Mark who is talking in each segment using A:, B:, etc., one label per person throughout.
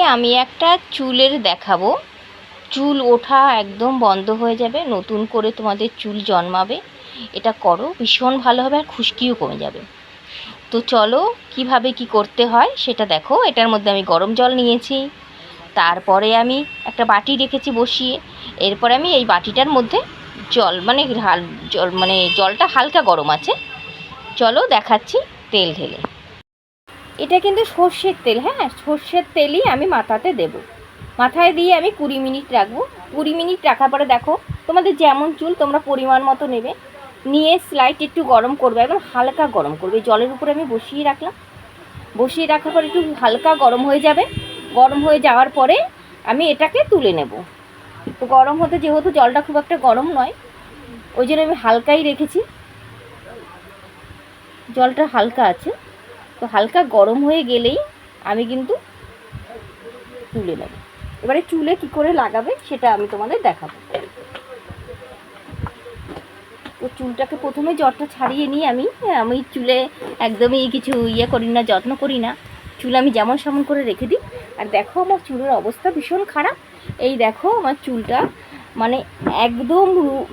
A: আমি একটা চুলের দেখাবো। চুল ওঠা একদম বন্ধ হয়ে যাবে। নতুন করে তোমাদের চুল জন্মাবে। এটা করো, ভীষণ ভালো হবে আর খুশকিও কমে যাবে। তো চলো, কীভাবে কি করতে হয় সেটা দেখো। এটার মধ্যে আমি গরম জল নিয়েছি। তারপরে আমি একটা বাটি রেখেছি বসিয়ে। এরপরে আমি এই বাটিটার মধ্যে জল মানে হাল, জল মানে জলটা হালকা গরম আছে। চলো দেখাচ্ছি তেল ঢেলে। এটা কিন্তু সর্ষের তেল হ্যাঁ? সর্ষের তেলই আমি মাথাতে দেব। মাথায় দিয়ে আমি কুড়ি মিনিট রাখব। কুড়ি মিনিট রাখার পরে দেখো, তোমাদের যেমন চুল, তোমরা পরিমাণ মতো নেবে। নিয়ে স্লাইট একটু গরম করবে, একদম হালকা গরম করবে। জলের উপরে আমি বসিয়ে রাখলাম। বসিয়ে রাখার পর একটু হালকা গরম হয়ে যাবে। গরম হয়ে যাওয়ার পরে আমি এটাকে তুলে নেব। তো গরম হতে যেহেতু জলটা খুব একটা গরম নয়, ওই জন্য আমি হালকাই রেখেছি। জলটা হালকা আছে। তো হালকা গরম হয়ে গেলেই আমি কিন্তু তুলে নেব। এবারে চুলে কি করে লাগাবে সেটা আমি তোমাদের দেখাবো। তো চুলটাকে প্রথমে জটটা ছাড়িয়ে নিই আমি আমি চুলে একদমই কিছু ইয়ে করি না, যত্ন করি না। চুল আমি যেমন সেমন করে রেখে দিই। আর দেখো আমার চুলের অবস্থা ভীষণ খারাপ। এই দেখো আমার চুলটা মানে একদম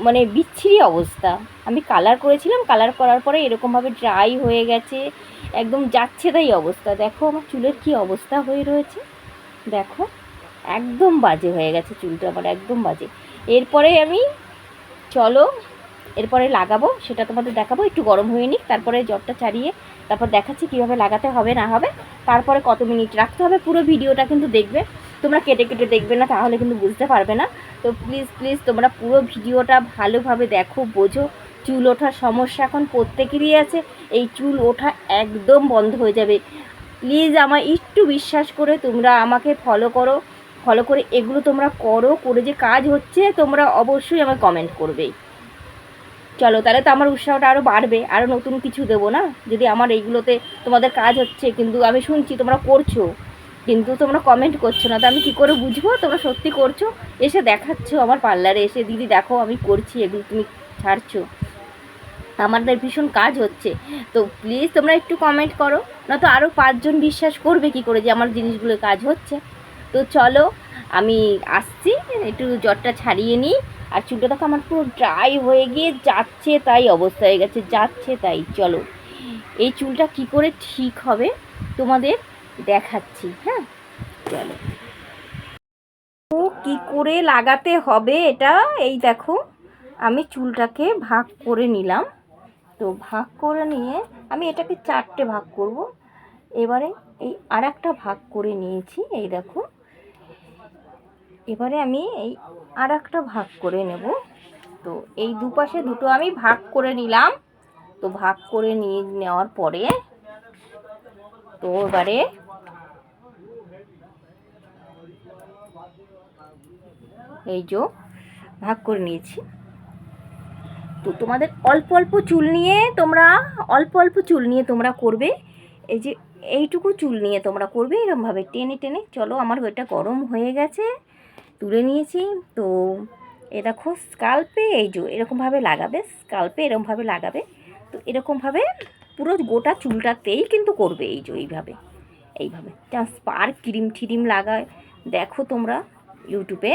A: মানে বিচ্ছিরি অবস্থা। আমি কালার করেছিলাম কালার করার পরে এরকমভাবে ড্রাই হয়ে গেছে। একদম যাচ্ছে তাই অবস্থা। দেখো আমার চুলের কি অবস্থা হয়ে রয়েছে। দেখো, একদম বাজে হয়ে গেছে চুলটা আমার, একদম বাজে। এরপরে আমি, চলো, এরপরে লাগাবো, সেটা তোমাদের দেখাবো। একটু গরম হয়ে নিক, তারপরে জ্বরটা ছাড়িয়ে তারপর দেখাচ্ছি কীভাবে লাগাতে হবে, না হবে। তারপরে কত মিনিট রাখতে হবে, পুরো ভিডিওটা কিন্তু দেখবে। তোমরা কেটে কেটে দেখবে না, তাহলে কিন্তু বুঝতে পারবে না। তো প্লিজ প্লিজ তোমরা পুরো ভিডিওটা ভালোভাবে দেখো, বোঝো। চুল ওঠার সমস্যা এখন প্রত্যেকেরই আছে। এই চুল ওঠা একদম বন্ধ হয়ে যাবে। প্লিজ আমার একটু বিশ্বাস করে তোমরা আমাকে ফলো করো। ফলো করে এগুলো তোমরা করো, করে যে কাজ হচ্ছে তোমরা অবশ্যই আমাকে কমেন্ট করবে। চলো, তাহলে তো আমার উৎসাহটা আরও বাড়বে আরও নতুন কিছু দেবো না? যদি আমার এইগুলোতে তোমাদের কাজ হচ্ছে, কিন্তু আমি শুনছি তোমরা করছ, কিন্তু তোমরা কমেন্ট করছ না, তো আমি কী করে বুঝব? তোমরা সত্যি করছ? এসে দেখাচ্ছ আমার পার্লারে এসে, দিদি দেখো, আমি করছি, এগুলো তুমি ছাড়ছো। আমাদের ভীষণ কাজ হচ্ছে। তো প্লিজ তোমরা একটু কমেন্ট করো না তো আরও পাঁচজন বিশ্বাস করবে কি করে যে আমার জিনিসগুলো কাজ হচ্ছে। তো চলো, আমি আসছি, একটু জ্বরটা ছাড়িয়ে নিই। আর চুলটা দেখো আমার পুরো ড্রাই হয়ে গিয়ে যাচ্ছে, তাই অবস্থা হয়ে গেছে, যাচ্ছে তাই। চলো, এই চুলটা কি করে ঠিক হবে তোমাদের দেখাচ্ছি হ্যাঁ? চলো। ও কি করে লাগাতে হবে এটা, এই দেখো, আমি চুলটাকে ভাগ করে নিলাম। তো ভাগ করে নিয়ে আমি এটাকে চারটে ভাগ করব। এবারে এই আর একটা ভাগ করে নিয়েছি, এই দেখো। এবারে আমি এই আর একটা ভাগ করে নেব। তো এই দুপাশে দুটো আমি ভাগ করে নিলাম। তো ভাগ করে নিয়ে নেওয়ার পরে তো এবারে এই যে ভাগ করে নিয়েছি। তো তোমাদের অল্প অল্প চুল নিয়ে তোমরা, অল্প অল্প চুল নিয়ে তোমরা করবে। এই যে এইটুকু চুল নিয়ে তোমরা করবে এরকমভাবে টেনে টেনে, চলো আমার ওইটা গরম হয়ে গেছে, তুলে নিয়েছি। তো এ দেখো স্কাল্পে, এই যে এরকমভাবে লাগাবে, স্কাল্পে এরকমভাবে লাগাবে। তো এরকমভাবে পুরো গোটা চুলটাতেই কিন্তু করবে এই যে এইভাবে এইভাবে। যেমন স্পার্ক ক্রিম ঠিরিম লাগায়, দেখো তোমরা ইউটিউবে।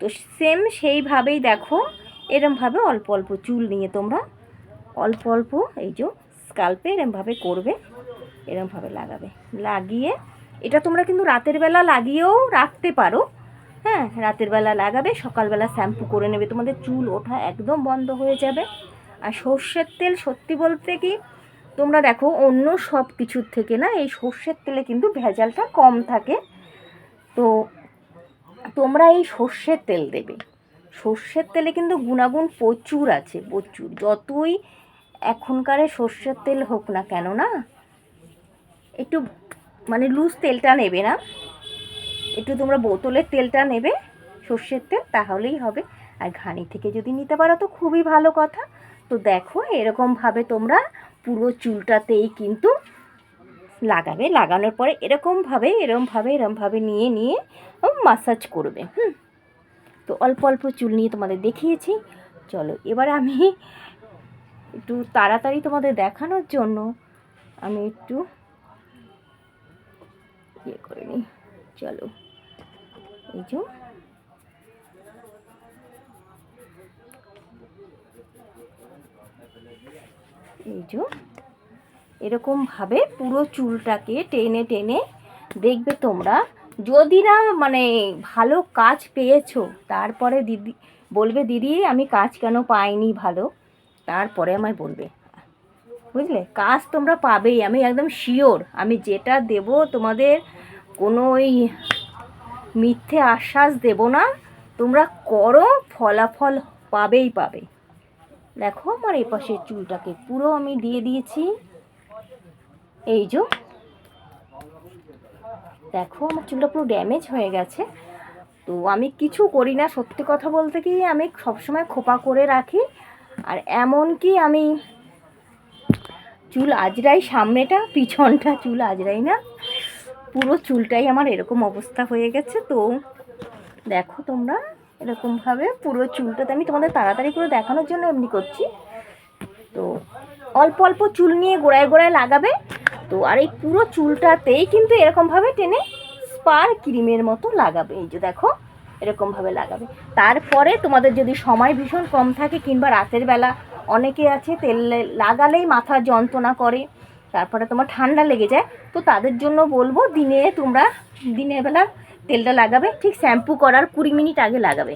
A: তো সেম সেইভাবেই দেখো এরমভাবে অল্প অল্প চুল নিয়ে তোমরা অল্প অল্প এই যে স্কাল্পে এরমভাবে করবে, এরমভাবে লাগাবে। লাগিয়ে, এটা তোমরা কিন্তু রাতের বেলা লাগিয়েও রাখতে পারো। হ্যাঁ রাতের বেলা লাগাবে, সকালবেলা শ্যাম্পু করে নেবে। তোমাদের চুল ওঠা একদম বন্ধ হয়ে যাবে। আর সর্ষের তেল সত্যি বলতে কি, তোমরা দেখো অন্য সব কিছুর থেকে না, এই সর্ষের তেলে কিন্তু ভেজালটা কম থাকে। তো তোমরা এই সর্ষের তেল দেবে। সর্ষের তেলে কিন্তু গুণাগুণ প্রচুর আছে, প্রচুর। যতই এখনকারে সর্ষের তেল হোক না কেন না, একটু মানে লুজ তেলটা নেবে না। একটু তোমরা বোতলের তেলটা নেবে সর্ষের তেল, তাহলেই হবে। আর ঘানি থেকে যদি নিতে পারো তো খুবই ভালো কথা। তো দেখো, এরকমভাবে তোমরা পুরো চুলটাতেই কিন্তু লাগাবে। লাগানোর পরে এরকমভাবে, এরমভাবে এরমভাবে নিয়ে নিয়ে মাসাজ করবে, হুম। তো অল্প অল্প চুল নিয়ে তোমাদের দেখিয়েছি। চলো, এবার আমি একটু তাড়াতাড়ি তোমাদের দেখানোর জন্য আমি একটু ইয়ে করে নিই। চলো, এই যে। এই যে। এরকমভাবে পুরো চুলটাকে টেনে টেনে দেখবে তোমরা। যদি না মানে ভালো কাজ পেয়েছ, তারপরে দিদি বলবে, দিদি, আমি কাজ কেন পাইনি ভালো? তারপরে আমায় বলবে। বুঝলে? কাজ তোমরা পাবেই, আমি একদম শিওর আমি যেটা দেব তোমাদের কোনো ওই মিথ্যে আশ্বাস দেব না, তোমরা করো, ফলাফল পাবেই পাবে। দেখো আমার এপাশের চুলটাকে, পুরো আমি দিয়ে দিয়েছি। এই যে দেখো, আমার চুলটা পুরো ড্যামেজ হয়ে গেছে। তো আমি কিছু করি না, সত্যি কথা বলতে কি, আমি সবসময় খোপা করে রাখি। আর এমনকি আমি চুল আজরাই সামনেটা, পিছনটা চুল আজরাই না, পুরো চুলটাই আমার এরকম অবস্থা হয়ে গেছে। তো দেখো তোমরা, এরকমভাবে পুরো চুলটাতে আমি তোমাদের তাড়াতাড়ি করে দেখানোর জন্য এমনি করছি। তো অল্প অল্প চুল নিয়ে গোড়ায় গোড়ায় লাগাবে। তো আর এই পুরো চুলটাতেই কিন্তু এরকমভাবে টেনে স্পার ক্রিমের মতো লাগাবে। এই যে দেখো, এরকমভাবে লাগাবে। তারপরে তোমাদের যদি সময় ভীষণ কম থাকে কিংবা রাতের বেলা অনেকে আছে, তেল লাগালেই মাথা যন্ত্রণা করে, তারপরে তোমার ঠান্ডা লেগে যায়, তো তাদের জন্য বলব দিনে তোমরা দিনের বেলা তেলটা লাগাবে। ঠিক শ্যাম্পু করার কুড়ি মিনিট আগে লাগাবে।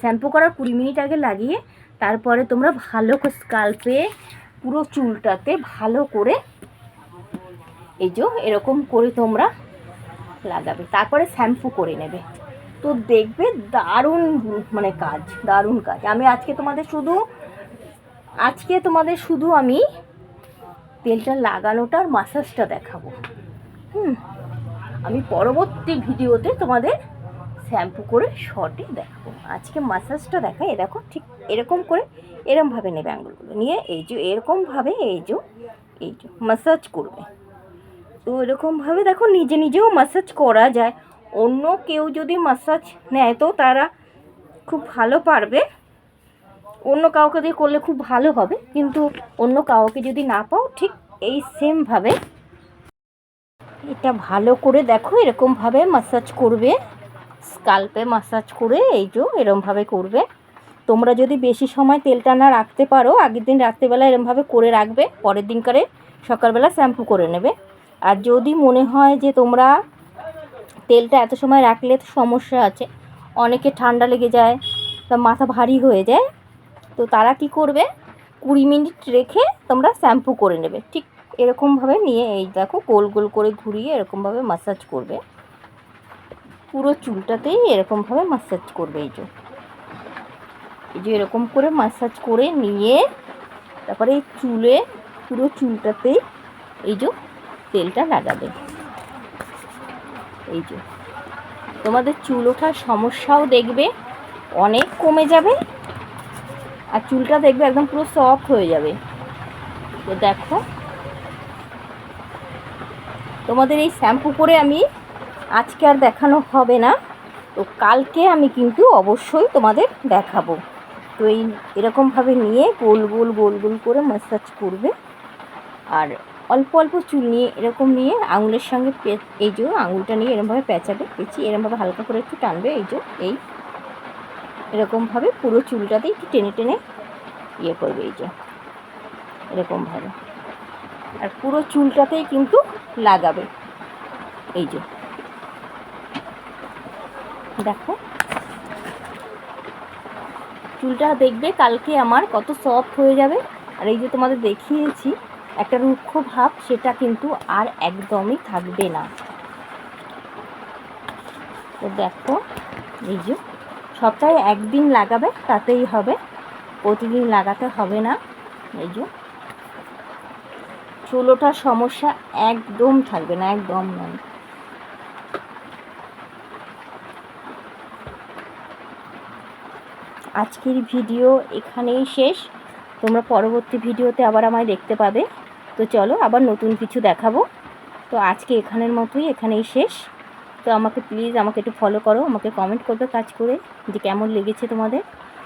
A: শ্যাম্পু করার কুড়ি মিনিট আগে লাগিয়ে তারপরে তোমরা ভালো স্কাল্পে পুরো চুলটাতে ভালো করে এই যে, এরকম করে তোমরা লাগাবে। তারপরে শ্যাম্পু করে নেবে। তো দেখবে দারুণ মানে কাজ, দারুণ কাজ। আমি আজকে তোমাদের শুধু, আজকে তোমাদের শুধু আমি তেলটা লাগানোটার মাসাজটা দেখাবো। হুম? আমি পরবর্তী ভিডিওতে তোমাদের শ্যাম্পু করে শর্টে দেখাবো। আজকে মাসাজটা দেখাই। দেখো, ঠিক এরকম করে, এরমভাবে নেবে আঙুলগুলো নিয়ে এই যে, এরকমভাবে এই যে এই যে মাসাজ করবে। তো এরকমভাবে দেখো নিজে নিজেও মাসাজ করা যায়। অন্য কেউ যদি মাসাজ নেয় তো তারা খুব ভালো পারবে। অন্য কাউকে দিয়ে করলে খুব ভালো হবে, কিন্তু অন্য কাউকে যদি না পাও, ঠিক এই সেমভাবে এটা ভালো করে দেখো এরকমভাবে মাসাজ করবে। স্কাল্পে মাসাজ করে এই যে এরমভাবে করবে। তোমরা যদি বেশি সময় তেলটা না রাখতে পারো, আগের দিন রাত্রেবেলা এরমভাবে করে রাখবে, পরের দিনকারে সকালবেলা শ্যাম্পু করে নেবে। আর যদি মনে হয় যে তোমরা তেলটা এত সময় রাখলে তো সমস্যা আছে, অনেকে ঠান্ডা লেগে যায় বা মাথা ভারী হয়ে যায়, তো তারা কি করবে? কুড়ি মিনিট রেখে তোমরা শ্যাম্পু করে নেবে। ঠিক এরকমভাবে নিয়ে এই দেখো গোল গোল করে ঘুরিয়ে এরকমভাবে মাসাজ করবে। পুরো চুলটাতেই এরকমভাবে মাসাজ করবে এই যে। এই যে এরকম করে মাসাজ করে নিয়ে তারপরে এই চুলে, পুরো চুলটাতেই এই যে তেলটা লাগাবে এই যে। তোমাদের চুল ওঠার সমস্যাও দেখবে, অনেক কমে যাবে, আর চুলটা দেখবে একদম পুরো সফট হয়ে যাবে। তো দেখো। তোমাদের এই শ্যাম্পু করে আমি আজকে আর দেখানো হবে না। তো কালকে আমি কিন্তু অবশ্যই তোমাদের দেখাবো। তো এই এরকমভাবে নিয়ে গোল গোল গোল গোল করে ম্যাসাজ করবে। আর অল্প অল্প চুল নিয়ে এরকম নিয়ে আঙুলের সঙ্গে এই যে আঙুলটা নিয়ে এরকমভাবে পেঁচাবে, পেঁচিয়ে এরকমভাবে হালকা করে একটু টানবে, এই যে, এই এরকমভাবে পুরো চুলটাতে একটু টেনে টেনে ইয়ে করবে, এই যে, এরকমভাবে। আর পুরো চুলটাতেই কিন্তু লাগাবে, এই যে। দেখো। চুলটা দেখবে কালকে আমার কত সফট হয়ে যাবে। আর এই যে তোমাদের দেখিয়েছি একটা রুক্ষ ভাব সেটা কিন্তু আর একদমই থাকবে না। তো দেখো, এই যে সপ্তাহে একদিন লাগাবে, তাতেই হবে। প্রতিদিন লাগাতে হবে না। এই যে চুল ওঠার সমস্যা একদম থাকবে না, একদম নয়। আজকের ভিডিও এখানেই শেষ। তোমরা পরবর্তী ভিডিওতে আবার আমায় দেখতে পাবে। তো চলো আবার নতুন কিছু দেখাবো। তো আজকে এখানের মতোই, এখানেই শেষ। তো আমাকে প্লিজ আমাকে একটু ফলো করো, আমাকে কমেন্ট করবে কাজ করে যে কেমন লেগেছে তোমাদের।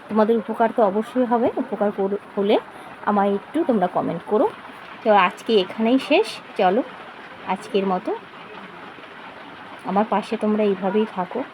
A: তোমাদের উপকার তো অবশ্যই হবে, উপকার কর- হলে আমায় একটু তোমরা কমেন্ট করো। তো আজকে এখানেই শেষ। চলো আজকের মতো। আমার পাশে তোমরা এইভাবেই থাকো।